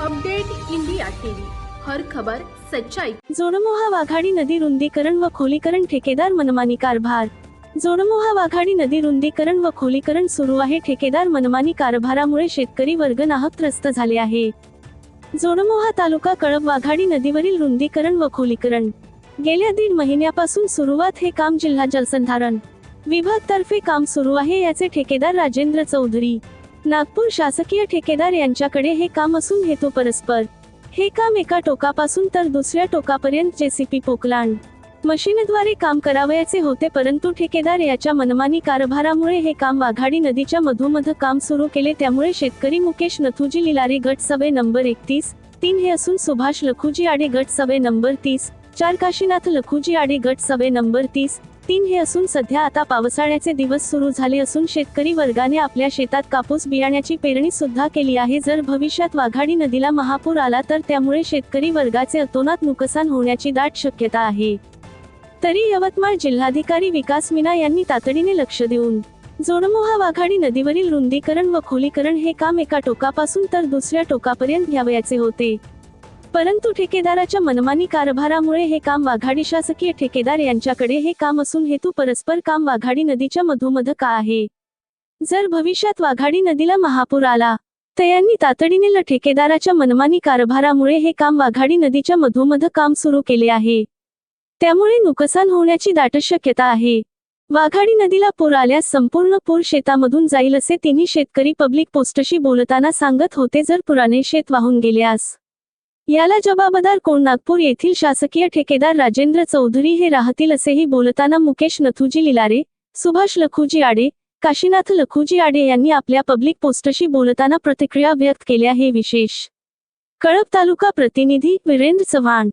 Update India TV. हर खबर सच्चाई. जोडमोहा वाघाडी नदी रुंदीकरण व खोलीकरण ठेकेदार मनमानी कारभार. जोडमोहा वाघाडी नदी रुंदीकरण व खोलीकरण सुरू आहे. ठेकेदार मनमानी कारभारामुळे शेतकरी वर्ग नाहक त्रस्त झाले आहे. जोडमोहा तालुका कळप वाघाडी नदीवरील रुंदीकरण व खोलीकरण. गेल्या दीड महिन्यापासून सुरुवात हे काम जिल्हा जलसंधारण विभाग तर्फे काम सुरू आहे. याचे ठेकेदार राजेंद्र चौधरी. नागपूर शासकीय ठेकेदार यांच्याकडे हे काम असून हेतू परस्पर. हे काम एका टोकापासून तर दुसऱ्या टोकापर्यंत जेसीपी पोकलांड मशीनद्वारे काम करावयाचे होते परंतु ठेकेदार याच्या मनमानी कारभारामुळे हे काम वाघाडी नदीच्या मधोमध काम सुरू केले त्यामुळे शेतकरी मुकेश नथुजी लिलारे गट सभे नंबर एकतीस तीन हे असून सुभाष लखुजी आडे गट सभे नंबर तीस चार काशीनाथ लखुजी आडे गट सभे नंबर तीस तीन हे असून सध्या आता पावसाळ्याचे दिवस सुरू झाले असून शेतकरी वर्गाने आपल्या शेतात कापूस बियाण्याची पेरणी सुद्धा केली आहे. जर भविष्यात वाघाडी नदीला महापूर आला तर त्यामुळे शेतकरी वर्गाचे अतोनात नुकसान होण्याची दाट शक्यता आहे. तरी यवतमाळ जिल्हाधिकारी विकास मीना यांनी तातडीने लक्ष देऊन जोडमोहा वाघाडी नदीवरील रुंदीकरण व खोलीकरण हे काम एका टोकापासून तर दुसऱ्या टोकापर्यंत घ्यावयाचे होते. परंतु ठेकेदाराच्या मनमानी कारभारामुळे हे काम वाघाडी शासकीय ठेकेदार यांच्याकडे हे काम असून हेतू परस्पर काम वाघाडी नदीच्या मधोमध का आहे? जर भविष्यात वाघाडी नदीला महापूर आला तर यांनी तातडीने ल ठेकेदाराच्या मनमानी कारभारामुळे हे काम वाघाडी नदीच्या मधोमध काम सुरू केले आहे. त्यामुळे नुकसान होण्याची दाट शक्यता आहे. वाघाडी नदीला पूर आल्यास संपूर्ण पूर शेतामधून जाईल असे तिन्ही शेतकरी पब्लिक पोस्टशी बोलताना सांगत होते जर पुराने शेत वाहून गेल्यास. याला जबाबदार कोण? नागपूर येथील शासकीय ठेकेदार राजेंद्र चौधरी हे राहतील असेही बोलताना मुकेश नथुजी लिलारे सुभाष लखुजी आडे काशीनाथ लखुजी आडे यांनी आपल्या पब्लिक पोस्टशी बोलताना प्रतिक्रिया व्यक्त केल्या. हे विशेष कळप तालुका प्रतिनिधी वीरेंद्र चव्हाण